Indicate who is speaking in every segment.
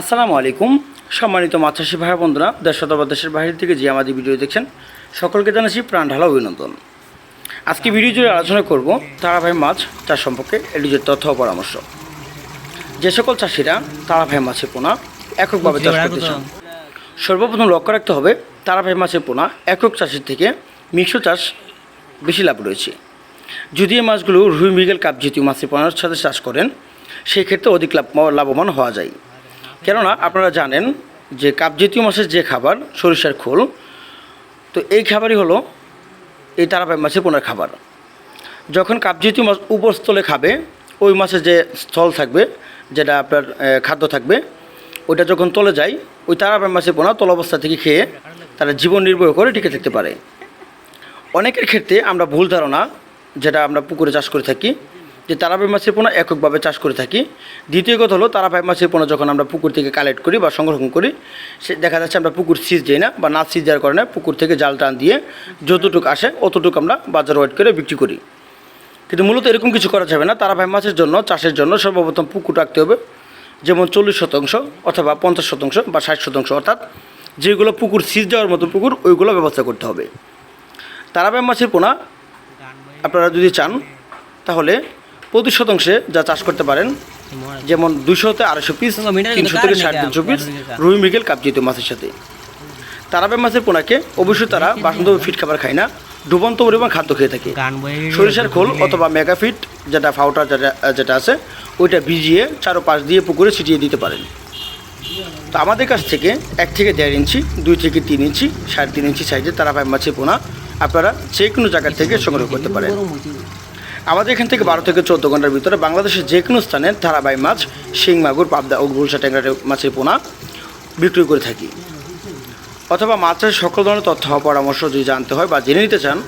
Speaker 1: আসসালামু আলাইকুম। সম্মানিত মাছাশী ভাই বন্ধুরা দেশ অথবা দেশের বাইরে থেকে যে আমাদের ভিডিও দেখছেন সকলকে জানাচ্ছি প্রাণ ঢালা অভিনন্দন। আজকে ভিডিও জুড়ে আলোচনা করব তারাভাই মাছ চাষ সম্পর্কে এটি যে তথ্য ও পরামর্শ। যে সকল চাষিরা তারাভাই মাছের পোনা এককভাবে চাষ করতে চান সর্বপ্রথম লক্ষ্য রাখতে হবে তারাভাই মাছের পোনা একক চাষের থেকে মিশ্র চাষ বেশি লাভ রয়েছে। যদি এই মাছগুলো রুই মৃগেল কাপ জাতীয় মাছের পোনার সাথে চাষ করেন সেই ক্ষেত্রে অধিক লাভ লাভবান হওয়া যায়। কেননা আপনারা জানেন যে কাপ জাতীয় মাছের যে খাবার, সরিষার খোল, তো এই খাবারই হলো এই তারাপাই মাছের পোনার খাবার। যখন কাপ জাতীয় মাছ উপরস্থলে খাবে, ওই মাছের যে স্থল থাকবে, যেটা আপনার খাদ্য থাকবে, ওইটা যখন তলে যায়, ওই তারাপাই মাছের পোনা তল অবস্থা থেকে খেয়ে তারা জীবন নির্বাহ করে টিকে থাকতে পারে। অনেকের ক্ষেত্রে আমরা ভুল ধারণা, যেটা আমরা পুকুরে চাষ করে থাকি যে তারাবাই মাছের পোনা এককভাবে চাষ করে থাকি। দ্বিতীয় কথা হলো, তারাবাই মাছের পোনা যখন আমরা পুকুর থেকে কালেক্ট করি বা সংরক্ষণ করি, সে দেখা যাচ্ছে আমরা পুকুর সিজ দিই না বা না সিজ দেওয়ার কারণে পুকুর থেকে জাল টান দিয়ে যতটুকু আসে অতটুকু আমরা বাজার ওয়েট করে বিক্রি করি। কিন্তু মূলত এরকম কিছু করা যাবে না। তারাভাই মাছের জন্য, চাষের জন্য সর্বপ্রথম পুকুর রাখতে হবে, যেমন চল্লিশ শতাংশ অথবা পঞ্চাশ শতাংশ বা ষাট শতাংশ অর্থাৎ যেগুলো পুকুর সিজ দেওয়ার মতো পুকুর, ওইগুলো ব্যবস্থা করতে হবে। তারাবাই মাছের পোনা আপনারা যদি চান, তাহলে প্রতি শতাংশে যা চাষ করতে পারেন যেমন দুশোতে আড়াইশো পিস তিনশো থেকে সাড়ে তিনশো পিস রুই মৃগেল কাপ জাতীয় মাছের সাথে। তারাবাই মাছের পোনাকে অবশ্যই তারা বাসন্ত ফিট খাবার খায় না ডুবন্ত পরিমাণ খাদ্য খেয়ে থাকে। সরিষার খোল অথবা মেগাফিট যেটা ফাউটার যেটা যেটা আছে ওইটা ভিজিয়ে চারো পাশ দিয়ে পুকুরে ছিটিয়ে দিতে পারেন। তো আমাদের কাছ থেকে এক থেকে দেড় ইঞ্চি দুই থেকে তিন ইঞ্চি সাড়ে তিন ইঞ্চি সাইজে তারাভাই মাছের পোনা আপনারা যে কোনো জায়গা থেকে সংগ্রহ করতে পারেন। আমাদের এখান থেকে বারো থেকে চোদ্দ ঘণ্টার ভিতরে বাংলাদেশের যে কোনো স্থানে তারাবাই মাছ, শিং, মাগুর, পাবদা ও গুলশা ট্যাংরা মাছের পোনা বিক্রি করে থাকি। অথবা মাছের সকল ধরনের তথ্য পরামর্শ যদি জানতে হয় বা জেনে নিতে চান,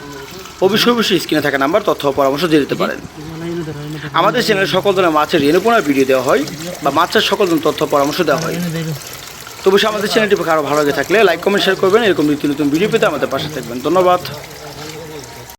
Speaker 1: অবশ্যই অবশ্যই স্ক্রিনে থাকা নাম্বার, তথ্য পরামর্শ দিয়ে দিতে পারেন। আমাদের চ্যানেলে সকল ধরনের মাছের রেণুপোনার ভিডিও দেওয়া হয় বা মাছের সকল ধরনের তথ্য পরামর্শ দেওয়া হয়। তো আমাদের চ্যানেলটি আরও ভালো লাগে থাকলে লাইক কমেন্ট শেয়ার করবেন। এরকম নিত্য নতুন ভিডিও পেতে আমাদের পাশে থাকবেন। ধন্যবাদ।